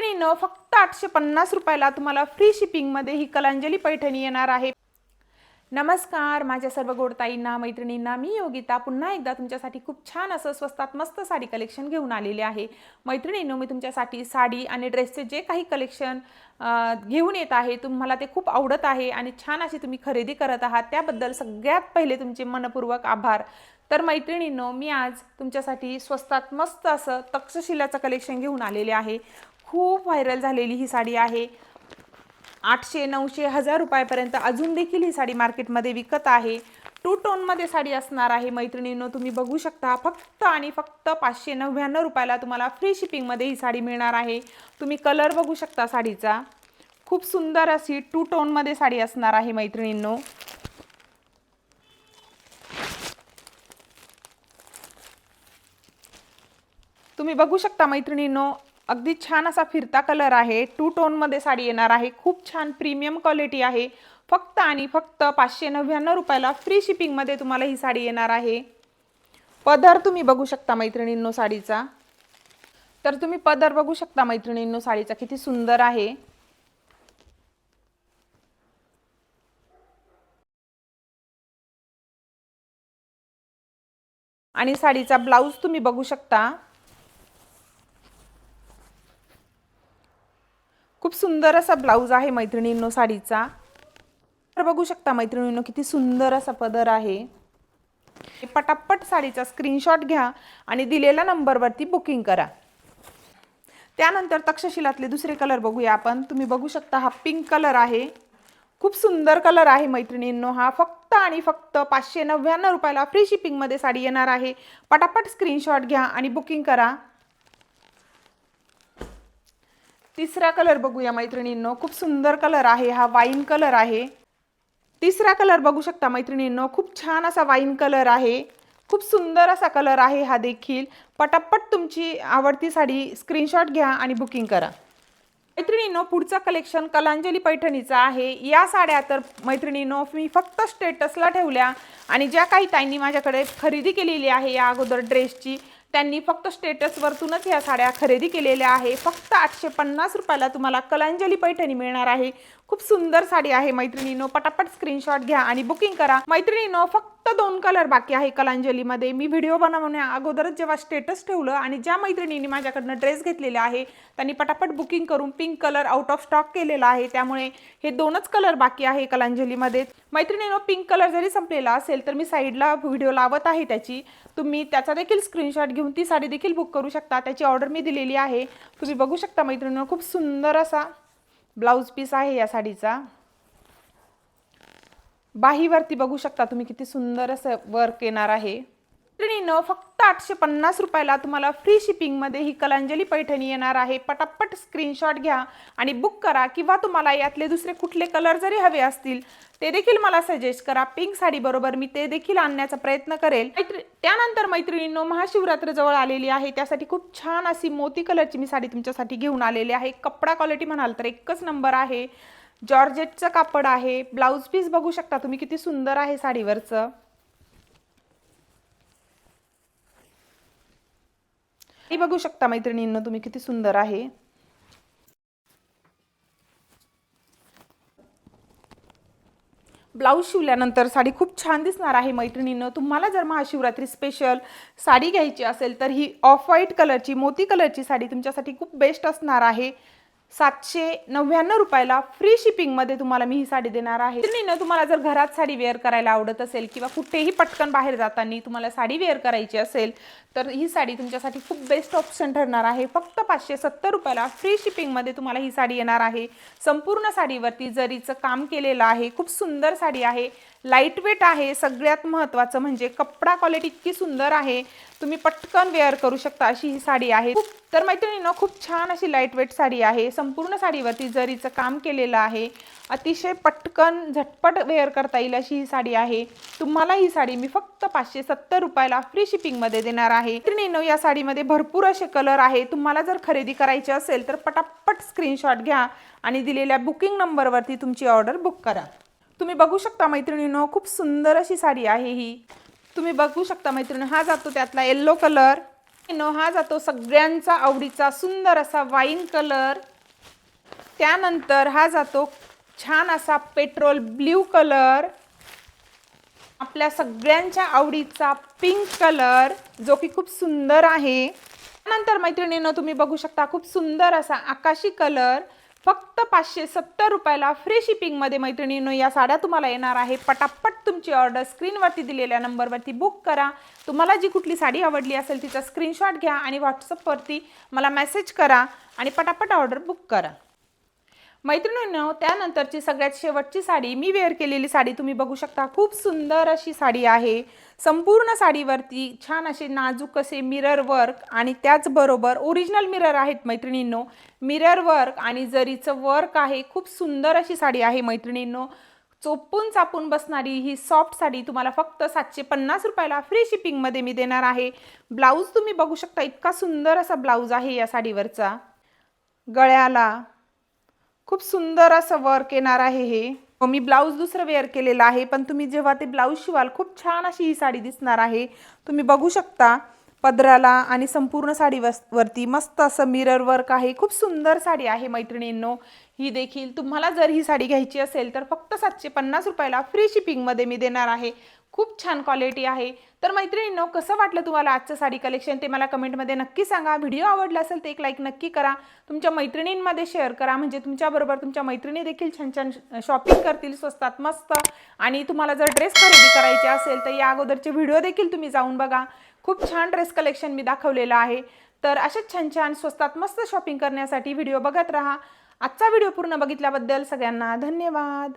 पैठणीनं फक्त आठशे पन्नास रुपयाला तुम्हाला फ्री शिपिंगमध्ये ही कलांजली पैठणी येणार आहे. नमस्कार माझ्या सर्व गोडताईंना मैत्रिणींना मी योगिता. पुन्हा एकदा तुमच्यासाठी खूप छान असं स्वस्तात मस्त साडी कलेक्शन घेऊन आलेले आहे. मैत्रिणींनो मी तुमच्यासाठी साडी आणि ड्रेसचे जे काही कलेक्शन घेऊन येत आहे तुम्हाला ते खूप आवडत आहे आणि छान अशी तुम्ही खरेदी करत आहात त्याबद्दल सगळ्यात पहिले तुमचे मनपूर्वक आभार. तर मैत्रिणींनो मी आज तुमच्यासाठी स्वस्तात मस्त असं तक्षशिलाचं कलेक्शन घेऊन आलेले आहे. खूप व्हायरल झालेली ही साडी आहे. आठशे नऊशे हजार रुपयापर्यंत अजून देखील ही साडी मार्केटमध्ये विकत आहे. टू टोनमध्ये साडी असणार आहे मैत्रिणींनो तुम्ही बघू शकता. फक्त आणि फक्त पाचशे नव्याण्णव रुपयाला तुम्हाला फ्री शिपिंगमध्ये ही साडी मिळणार आहे. तुम्ही कलर बघू शकता साडीचा. खूप सुंदर अशी टू टोनमध्ये साडी असणार आहे मैत्रिणींनो. तुम्ही बघू शकता मैत्रिणींनो अगदी छान असा फिरता कलर आहे. टू टोनमध्ये साडी येणार आहे. खूप छान प्रीमियम क्वालिटी आहे. फक्त आणि फक्त पाचशे नव्याण्णव रुपयाला फ्री शिपिंगमध्ये तुम्हाला ही साडी येणार आहे. पदर तुम्ही बघू शकता मैत्रिणींनो साडीचा. तर तुम्ही पदर बघू शकता मैत्रिणींनो साडीचा. किती सुंदर आहे. आणि साडीचा ब्लाऊज तुम्ही बघू शकता. खूप सुंदर असा ब्लाऊज आहे मैत्रिणींनो साडीचा. तर बघू शकता मैत्रिणींनो किती सुंदर असा पदर आहे. पटापट साडीचा स्क्रीनशॉट घ्या आणि दिलेल्या नंबरवरती बुकिंग करा. त्यानंतर तक्षशिलातले दुसरे कलर बघूया आपण. तुम्ही बघू शकता हा पिंक कलर आहे. खूप सुंदर कलर आहे मैत्रिणींनो हा. फक्त आणि फक्त पाचशे नव्याण्णव रुपयाला फ्री शिपिंगमध्ये साडी येणार आहे. पटापट स्क्रीनशॉट घ्या आणि बुकिंग करा. तिसरा कलर बघूया मैत्रिणींनो. खूप सुंदर कलर आहे हा वाईन कलर आहे. तिसरा कलर बघू शकता मैत्रिणींनो. खूप छान असा वाईन कलर आहे. खूप सुंदर असा कलर आहे हा देखील. पटापट तुमची आवडती साडी स्क्रीनशॉट घ्या आणि बुकिंग करा. मैत्रिणींनो पुढचं कलेक्शन कलांजली पैठणीचं आहे. या साड्या तर मैत्रिणींनो मी फक्त स्टेटसला ठेवल्या आणि ज्या काही ताईंनी माझ्याकडे खरेदी केलेली आहे या अगोदर ड्रेसची त्यांनी फक्त स्टेटसवरतूनच ह्या साड्या खरेदी केलेल्या आहे. फक्त आठशे पन्नास रुपयाला तुम्हाला कलांजली पैठणी मिळणार आहे. खूप सुंदर साडी आहे मैत्रिणीनो. पटापट स्क्रीनशॉट घ्या आणि बुकिंग करा. मैत्रिणीनो फक्त दोन कलर बाकी आहे कलांजलीमध्ये. मी व्हिडिओ बनवण्या अगोदरच जेव्हा स्टेटस ठेवलं आणि ज्या मैत्रिणींनी माझ्याकडनं ड्रेस घेतलेला आहे त्यांनी पटापट बुकिंग करून pink colour out of stock केलेला आहे. त्यामुळे हे दोनच कलर बाकी आहे कलांजलीमध्ये. मैत्रिणीनो पिंक कलर जरी संपलेला असेल तर मी साईडला व्हिडिओ लावत आहे त्याची. तुम्ही त्याचा देखील स्क्रीनशॉट घेऊन ती साडी देखील बुक करू शकता. त्याची ऑर्डर मी दिलेली आहे. तुम्ही बघू शकता मैत्रिणीनो खूप सुंदर असा ब्लाऊज पीस आहे या साडीचा. बाहीवरती बघू शकता तुम्ही किती सुंदर असं वर्क येणार आहे. मैत्रिणीनं फक्त आठशे पन्नास रुपयाला तुम्हाला फ्री शिपिंगमध्ये ही कलांजली पैठणी येणार आहे. पटापट स्क्रीनशॉट घ्या आणि बुक करा किंवा तुम्हाला यातले दुसरे कुठले कलर जरी हवे असतील ते देखील मला सजेस्ट करा. पिंक साडीबरोबर मी ते देखील आणण्याचा प्रयत्न करेल. मैत्री त्यानंतर मैत्रिणींनो महाशिवरात्र जवळ आलेली आहे. त्यासाठी खूप छान अशी मोती कलरची मी साडी तुमच्यासाठी घेऊन आलेली आहे. कपडा क्वालिटी म्हणाल तर एकच नंबर आहे. जॉर्जेटचं कापड आहे. ब्लाऊज पीस बघू शकता तुम्ही किती सुंदर आहे साडीवरचं. हे बघू शकता मैत्रिणींना तुम्ही किती सुंदर आहे. ब्लाऊज शिवल्यानंतर साडी खूप छान दिसणार आहे मैत्रिणीनं. तुम्हाला जर महाशिवरात्री स्पेशल साडी घ्यायची असेल तर ही ऑफ व्हाईट कलरची मोती कलरची साडी तुमच्यासाठी खूप बेस्ट असणार आहे. सातशे नव्याण्णव रुपयाला फ्री शिपिंगमध्ये तुम्हाला मी ही साडी देणार आहे. मैत्रिणीनं तुम्हाला जर घरात साडी वेअर करायला आवडत असेल किंवा कुठेही पटकन बाहेर जाताना तुम्हाला साडी वेअर करायची असेल तर ही साडी तुमच्यासाठी खूप बेस्ट ऑप्शन ठरणार आहे. फक्त पाचशे सत्तर रुपयाला फ्री शिपिंगमध्ये तुम्हाला ही साडी येणार आहे. संपूर्ण साडीवरती जरीचं काम केलेलं आहे खूप सुंदर साडी आहे. लाइट वेट आहे सगळ्यात महत्त्वाचं म्हणजे कपडा क्वालिटी इतकी सुंदर आहे. तुम्ही पटकन वेअर करू शकता अशी ही साडी आहे. खूप तर मैत्रिणीनं खूप छान अशी लाइट वेट साडी आहे. संपूर्ण साडीवरती जरीचं काम केलेलं आहे अतिशय पटकन झटपट वेअर करता येईल अशी ही साडी आहे. तुम्हाला ही साडी मी फक्त पाचशे सत्तर रुपयाला फ्री शिपिंगमध्ये देणार आहे. मैत्रिणीनो या साडीमध्ये भरपूर असे कलर आहे. तुम्हाला जर खरेदी करायची असेल तर पटापट स्क्रीनशॉट घ्या आणि दिलेल्या बुकिंग नंबरवरती तुमची ऑर्डर बुक करा. तुम्ही बघू शकता मैत्रिणीनो खूप सुंदर अशी साडी आहे ही. तुम्ही बघू शकता मैत्रिणी हा जातो त्यातला येल्लो कलर नो हा जातो सगळ्यांचा आवडीचा सुंदर असा वाईन कलर त्यानंतर हा जातो छान असा पेट्रोल ब्ल्यू कलर आपल्या सगळ्यांच्या आवडीचा पिंक कलर जो की खूप सुंदर आहे. त्यानंतर मैत्रिणीनं तुम्ही बघू शकता खूप सुंदर असा आकाशी कलर फक्त पाचशे सत्तर रुपयाला फ्री शिपिंगमध्ये मैत्रिणींनो या साड्या तुम्हाला येणार आहे. पटापट तुमची ऑर्डर स्क्रीनवरती दिलेल्या नंबरवरती बुक करा. तुम्हाला जी कुठली साडी आवडली असेल तिचा स्क्रीनशॉट घ्या आणि व्हॉट्सअपवरती मला मेसेज करा आणि पटापट ऑर्डर बुक करा. मैत्रिणींनो त्यानंतरची सगळ्यात शेवटची साडी मी वेअर केलेली साडी तुम्ही बघू शकता. खूप सुंदर अशी साडी आहे. संपूर्ण साडीवरती छान असे नाजूक असे मिरर वर्क आणि त्याचबरोबर ओरिजिनल मिरर आहेत मैत्रिणींनो. मिरर वर्क आणि जरीचं वर्क आहे खूप सुंदर अशी साडी आहे मैत्रिणींनो. चोपून चापून बसणारी ही सॉफ्ट साडी तुम्हाला फक्त सातशे पन्नास रुपयाला फ्री शिपिंगमध्ये मी देणार आहे. ब्लाऊज तुम्ही बघू शकता इतका सुंदर असा ब्लाऊज आहे या साडीवरचा. गळ्याला खूप सुंदर असं वर्क येणार आहे हे. हो, मी ब्लाऊज दुसरं वेअर केलेलं आहे पण तुम्ही जेव्हा ते ब्लाऊज शिवाल खूप छान अशी ही साडी दिसणार आहे. तुम्ही बघू शकता पदराला आणि संपूर्ण साडी वरती मस्त असं मिरर वर्क आहे. खूप सुंदर साडी आहे मैत्रिणींनो. ही देखील तुम्हाला जर ही साडी घ्यायची असेल तर फक्त सातशे पन्नास रुपयाला फ्री शिपिंगमध्ये मी देणार आहे. खूप छान क्वालिटी आहे. तर मैत्रिणींनो कसं वाटलं तुम्हाला आजचं साडी कलेक्शन ते मला कमेंटमध्ये नक्की सांगा. व्हिडिओ आवडला असेल तर एक लाईक नक्की करा. तुमच्या मैत्रिणींमध्ये शेअर करा. म्हणजे तुमच्याबरोबर तुमच्या मैत्रिणी देखील छान छान शॉपिंग करतील स्वस्तात मस्त. आणि तुम्हाला जर ड्रेस खरेदी करायचे असेल तर या अगोदरचे व्हिडिओ देखील तुम्ही जाऊन बघा. खूप छान ड्रेस कलेक्शन मी दाखवलेलं आहे. तर अशाच छान छान स्वस्तात मस्त शॉपिंग करण्यासाठी व्हिडिओ बघत राहा. आजचा व्हिडिओ पूर्ण बघितल्याबद्दल सगळ्यांना धन्यवाद.